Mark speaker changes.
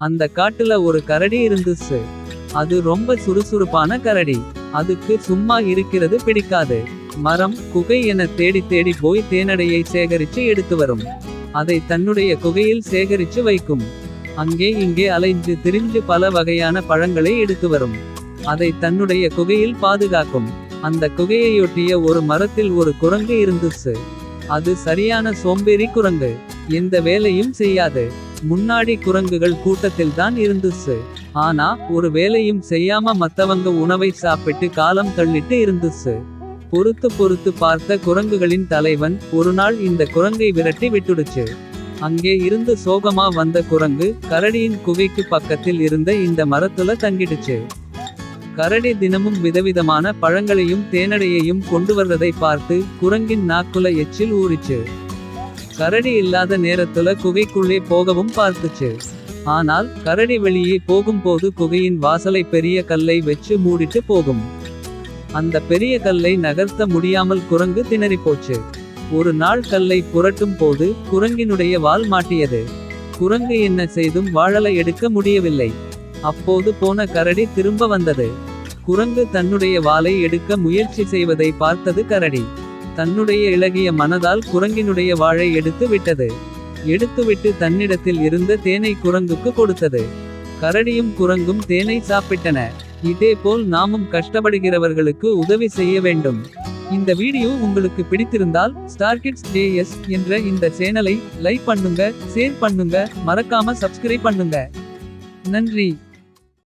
Speaker 1: அந்த காட்டுல ஒரு கரடி இருந்துச்சு. அது ரொம்ப சுறுசுறுப்பான கரடி. அதுக்கு சும்மா இருக்கிறது பிடிக்காது. மரம் குகை என தேடி தேடி போய் தேனடையை சேகரித்து எடுத்து வரும். அதை தன்னுடைய குகையில் சேகரித்து வைக்கும். அங்கே இங்கே அலைஞ்சு திரிஞ்சு பல வகையான பழங்களை எடுத்து வரும். அதை தன்னுடைய குகையில் பாதுகாக்கும். அந்த குகையையொட்டிய ஒரு மரத்தில் ஒரு குரங்கு இருந்துச்சு. அது சரியான சோம்பேறி குரங்கு. எந்த வேலையும் செய்யாது. முன்னாடி குரங்குகள் கூட்டத்தில் தான் இருந்துச்சு. ஆனா ஒரு வேலையும் செய்யாம மத்தவங்க உணவை சாப்பிட்டு காலம் தள்ளிட்டு இருந்துச்சு. பொறுத்து பொறுத்து பார்த்த குரங்குகளின் தலைவன் ஒரு நாள் இந்த குரங்கை விரட்டி விட்டுடுச்சு. அங்கே இருந்து சோகமா வந்த குரங்கு கரடியின் குகைக்கு பக்கத்தில் இருந்த இந்த மரத்துல தங்கிடுச்சு. கரடி தினமும் விதவிதமான பழங்களையும் தேனடையையும் கொண்டு வர்றதை பார்த்து குரங்கின் நாக்குல எச்சில் ஊறிச்சு. கரடி இல்லாத நேரத்துல குகைக்குள்ளே போகவும் பார்த்துச்சு. ஆனால் கரடி வெளியே போகும்போது குகையின் வாசலை பெரிய கல்லை வச்சு மூடிட்டு போகும். அந்த பெரிய கல்லை நகர்த்த முடியாமல் குரங்கு திணறிப்போச்சு. ஒரு நாள் கல்லை புரட்டும் போது குரங்கினுடைய வால் மாட்டியது. குரங்கு என்ன செய்தும் வாழலை எடுக்க முடியவில்லை. அப்போது போன கரடி திரும்ப வந்தது. குரங்கு தன்னுடைய வாளை எடுக்க முயற்சி செய்வதை பார்த்தது கரடி. தன்னுடைய இளகிய மனதால் குரங்கினுடைய வாழை எடுத்து விட்டது. எடுத்துவிட்டு தன்னிடத்தில் இருந்த தேனை குரங்குக்கு கொடுத்தது. கரடியும் குரங்கும் தேனை சாப்பிட்டன. இதேபோல் நாமும் கஷ்டப்படுகிறவர்களுக்கு உதவி செய்ய வேண்டும். இந்த வீடியோ உங்களுக்கு பிடித்திருந்தால் ஸ்டார்கிட்ஸ் ஜேஎஸ் என்ற இந்த சேனலை லைக் பண்ணுங்க ஷேர் பண்ணுங்க மறக்காம சப்ஸ்கிரைப் பண்ணுங்க. நன்றி.